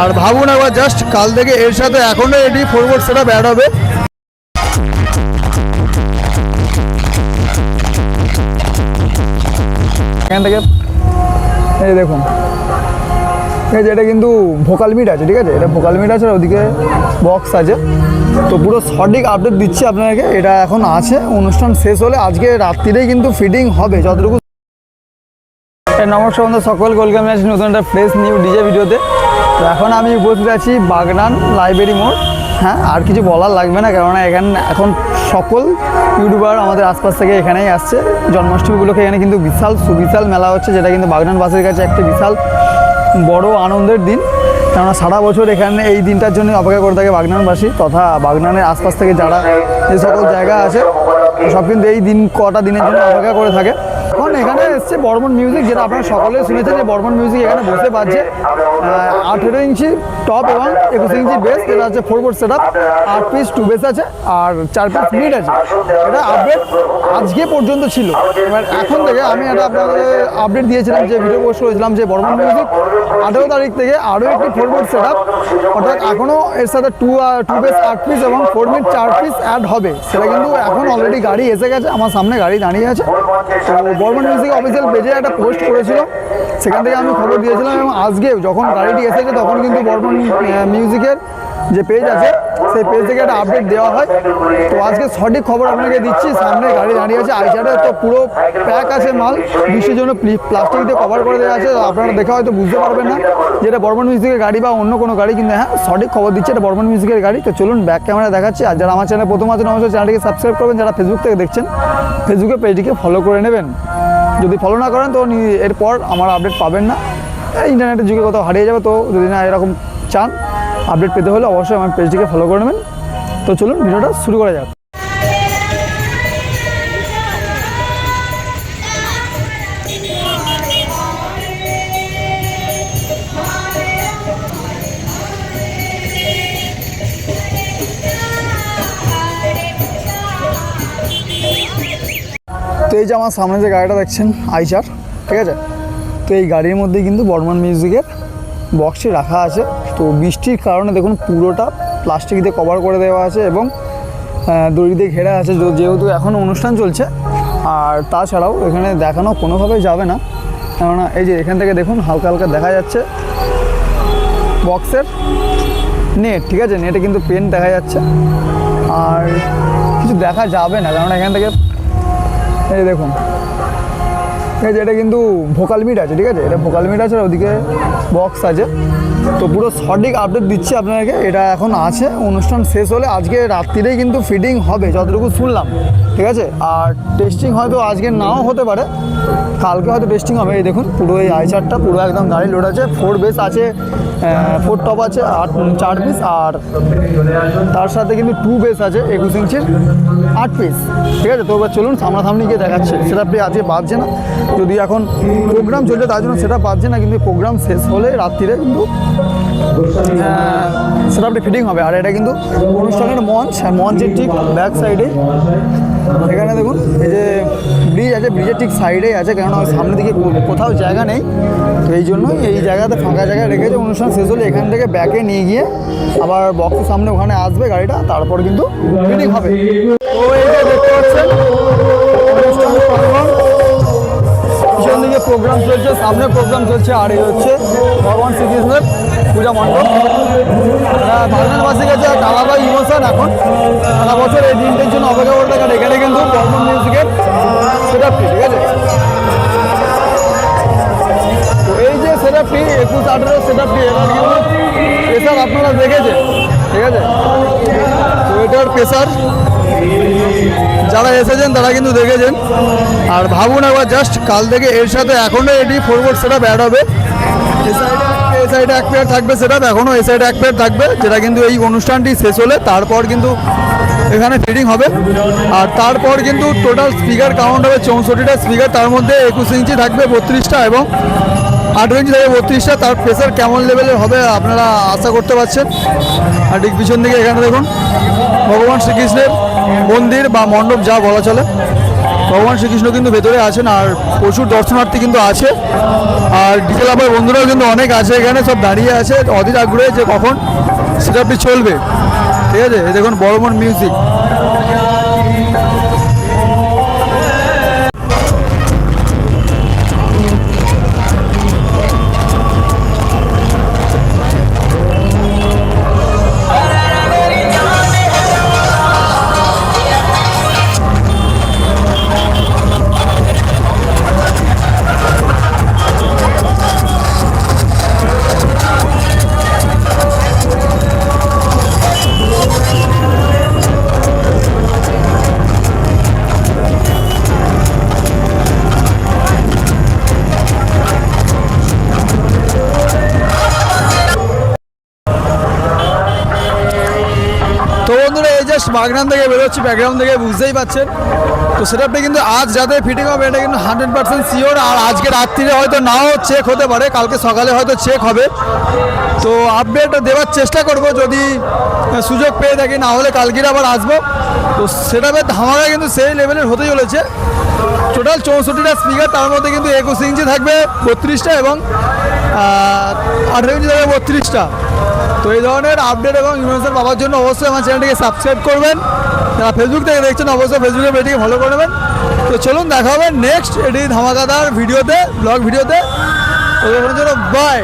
আর ভাবুন আবার জাস্ট কাল থেকে এর সাথে এখনও এটি ফরওয়ার্ড সেটা ব্যাড হবে। এখান থেকে, এই দেখুন। ঠিক আছে এটা কিন্তু ভোকাল মিট আছে, ঠিক আছে? এটা ভোকাল মিট আছে ওদিকে বক্স আছে। তো পুরো সঠিক আপডেট দিচ্ছি আপনাকে এটা এখন আছে, অনুষ্ঠান শেষ হলে আজকে রাত্রিরেই কিন্তু ফিটিং হবে, যতটুকু নমস্কার বন্ধু সকল কলকাতা আছি নতুন একটা ফ্রেশ নিউ ডিজে ভিডিওতে এখন আমি উপস্থিত আছি বাগনান লাইব্রেরি মোড়। হ্যাঁ আর কিছু বলার লাগবে না, কেননা এখানে এখন সকল ইউটিউবার আমাদের আশপাশ থেকে এখানেই আসছে। জন্মাষ্টমীগুলোকে এখানে কিন্তু বিশাল সুবিশাল মেলা হচ্ছে, যেটা কিন্তু বাগনানবাসীর কাছে একটা বিশাল বড় আনন্দের দিন। কেননা সারা বছর এখানে এই দিনটার জন্য অপেক্ষা করে থাকে বাগনানবাসী তথা বাগনানের আশপাশ থেকে যারা যে সকল জায়গা আছে সব কিন্তু এই দিন কটা দিনের জন্য অপেক্ষা করে থাকে। এখন এখানে এসছে বর্মন মিউজিক যেটা আপনারা সকলে শুনেছেন যে বর্মন মিউজিক এখানে বসে পাচ্ছে আঠেরো ইঞ্চি টপ এবং একুশ ইঞ্চি বেস যেটা হচ্ছে ফোর বোর্ড সেট আট পিস টু বেস আছে আর চার পিস মিড আছে। এটা আপডেট আজকে পর্যন্ত ছিল। এবার এখন থেকে আমি এটা আপনাদের আপডেট দিয়েছিলাম, যে ভিডিও পোস্ট করেছিলাম যে বর্মন মিউজিক আঠেরো তারিখ থেকে আরও একটি ফোর বোর্ড সেট অর্থাৎ এখনও এর সাথে টু টু বেস আট পিস এবং ফোর মিড চার পিস অ্যাড হবে। সেটা কিন্তু এখন অলরেডি গাড়ি এসে গেছে, আমার সামনে গাড়ি দাঁড়িয়ে আছে। তো বর্মন মিউজিক অফিসিয়াল পেজে একটা পোস্ট করেছিল। সেখান থেকে আমি খবর দিয়েছিলাম এবং আজকে যখন গাড়িটি এসেছে তখন কিন্তু বর্মন মিউজিকের যে পেজ আছে, সেই পেজ থেকে একটা আপডেট দেওয়া হয়। তো আজকে সঠিক খবর আপনাকে দিচ্ছি। সামনে গাড়ি দাঁড়িয়ে আছে আইসারে তো পুরো প্যাক আছে মাল। বৃষ্টির জন্য প্লাস্টিক দিয়ে কভার করে দেওয়া আছে। আপনারা দেখে হয়তো বুঝতে পারবেন না যে এটা বর্মন মিউজিকের গাড়ি বা অন্য কোনো গাড়ি কিন্তু হ্যাঁ সঠিক খবর দিচ্ছে এটা বর্মন মিউজিকের গাড়ি। তো চলুন ব্যাক ক্যামেরা দেখাচ্ছি। আর যারা আমার চ্যানেল প্রথম আছে নমস্কার চ্যানেলটিকে সাবস্ক্রাইব করবেন। যারা ফেসবুক থেকে দেখছেন ফেসবুকে পেজটিকে ফলো করে নেবেন। যদি ফলো না করেন তো এরপর আমার আপডেট পাবেন না। ইন্টারনেটের যুগে কোথাও হারিয়ে যাবে তো যদি না এরকম চান আপডেট পেতে হলে অবশ্যই আমার পেজটিকে ফলো করে নেবেন। তো চলুন, ভিডিওটা শুরু করা যাক। তো এই যে আমার সামনে যে গাড়িটা দেখছেন, আইচার, ঠিক আছে? তো এই গাড়ির মধ্যে কিন্তু বর্মন মিউজিকের বক্সটি রাখা আছে। তো বৃষ্টির কারণে দেখুন পুরোটা প্লাস্টিক দিয়ে কভার করে দেওয়া আছে এবং দড়ি দিয়ে ঘেরা আছে যেহেতু এখন অনুষ্ঠান চলছে, আর তাছাড়াও এখানে দেখানো কোনোভাবেই যাবে না। কেননা এই যে এখান থেকে দেখুন হালকা হালকা দেখা যাচ্ছে বক্সের নেট ঠিক আছে? নেটে কিন্তু পেন দেখা যাচ্ছে। আর কিছু দেখা যাবে না কারণ এখান থেকে এই দেখুন। ঠিক আছে এটা কিন্তু ভোকাল মিট আছে, ঠিক আছে? এটা ভোকাল মিট আছে, আর ওদিকে বক্স আছে। তো পুরো সঠিক আপডেট দিচ্ছি আপনাকে এটা এখন আছে, অনুষ্ঠান শেষ হলে আজকে রাত্রিরেই কিন্তু ফিটিং হবে, যতটুকু শুনলাম, ঠিক আছে? আর টেস্টিং হয়তো আজকে নাও হতে পারে, কালকে হয়তো টেস্টিং হবে। এই দেখুন, পুরো এই আইচারটা পুরো একদম গাড়ি লোড আছে ফোর বেস আছে ফোর টপ আছে, আট চার পিস আর তার সাথে কিন্তু টু বেস আছে, একুশ ইঞ্চির আট পিস ঠিক আছে? তো এবার চলুন সামনাসামনি গিয়ে দেখাচ্ছে। সেটা আপনি আজকে বাজছে না। যদি এখন প্রোগ্রাম চলছে, তার জন্য সেটা বাজছে না, কিন্তু প্রোগ্রাম শেষ হলে রাত্রিরে কিন্তু সেটা আপনি ফিটিং হবে। আর এটা কিন্তু অনুষ্ঠানের মঞ্চ মঞ্চের ঠিক ব্যাক সাইডে এখানে দেখুন, এই যে ব্রিজ আছে, ব্রিজের ঠিক সাইডেই আছে, কেননা ওই সামনের দিকে কোথাও জায়গা নেই। তো এই জন্য এই জায়গাতে ফাঁকা জায়গায় রেখেছে অনুষ্ঠান শেষ হলে এখান থেকে ব্যাকে নিয়ে গিয়ে আবার বক্সের সামনে ওখানে আসবে গাড়িটা, তারপর কিন্তু হবে। দেখতে পাচ্ছেন প্রোগ্রাম চলছে, সামনে প্রোগ্রাম চলছে, আর এই হচ্ছে ভগবান শ্রীকৃষ্ণের পূজা মণ্ডপ। বাংলাবাসীর কাছে এক আলাদা ইমোশন এখন। সারা বছর এই দিনটার জন্য অপেক্ষা করে থাকে আর এখানে কিন্তু বর্মন মিউজিকের সেট ঠিক আছে? এই যে সেট আপটি একুশ আঠেরো সেট আপটি এবার কিন্তু প্রেশার আপনারা দেখেছেন, ঠিক আছে? তো এটার প্রেশার যারা এসেছেন তারা কিন্তু দেখেছেন। আর ভাবুন একবার জাস্ট কাল থেকে এর সাথে এখনও এটি ফরওয়ার্ড সেট অ্যাড হবে। এই সাইডে এক পেয়ার থাকবে সেটা এখনও এই সাইডে এক পেয়ার থাকবে, যেটা কিন্তু এই অনুষ্ঠানটি শেষ হলে, তারপর কিন্তু এখানে ফিটিং হবে। আর তারপর কিন্তু টোটাল স্পিকার কাউন্ট হবে, চৌষট্টিটা স্পিকার তার মধ্যে একুশ ইঞ্চি থাকবে, বত্রিশটা এবং আঠেরো ইঞ্চি থাকবে বত্রিশটা, তার প্রেসার কেমন লেভেলের হবে আপনারা আশা করতে পারছেন। আর ঠিক পিছন দিকে এখানে দেখুন, ভগবান শ্রীকৃষ্ণের মন্দির বা মণ্ডপ যা বলা চলে। ভগবান শ্রীকৃষ্ণ কিন্তু ভেতরে আছেন আর প্রচুর দর্শনার্থী কিন্তু আছে। আর ডিজেল আবার বন্ধুরাও কিন্তু অনেক আছে এখানে, সব দাঁড়িয়ে আছে। অধীর আগ্রহে যে কখন সেটা চলবে। ঠিক আছে? দেখুন বড়মন মিউজিক জাস্ট বাগনান থেকে বেরোচ্ছি ব্যাকগ্রাউন্ড থেকে বুঝতেই পাচ্ছেন তো সেটাপটা কিন্তু আজ যাতে ফিটিং হবে, এটা কিন্তু হান্ড্রেড পার্সেন্ট শিওর আর আজকে রাত্রিরে হয়তো নাও চেক হতে পারে, কালকে সকালে হয়তো চেক হবে। তো আপডেট দেওয়ার চেষ্টা করব, যদি সুযোগ পেয়ে থাকি, না হলে কালকের আবার আসব। তো সেটাপের ধামাকা কিন্তু সেই লেভেলের হতে চলেছে। টোটাল চৌষট্টিটা স্পিকার তার মধ্যে কিন্তু একুশ ইঞ্চি থাকবে, বত্রিশটা এবং আঠেরো ইঞ্চি থাকবে, বত্রিশটা। তো এই ধরনের আপডেট এবং ইনফরমেশন পাওয়ার জন্য অবশ্যই আমার চ্যানেলটিকে সাবস্ক্রাইব করবেন। যারা ফেসবুক থেকে দেখছেন, অবশ্যই ফেসবুকে পেজটিকে ফলো করে নেবেন। তো চলুন, দেখা হবে নেক্সট এটি ধামাকাদার ভিডিওতে ব্লগ ভিডিওতে। জন্য বাই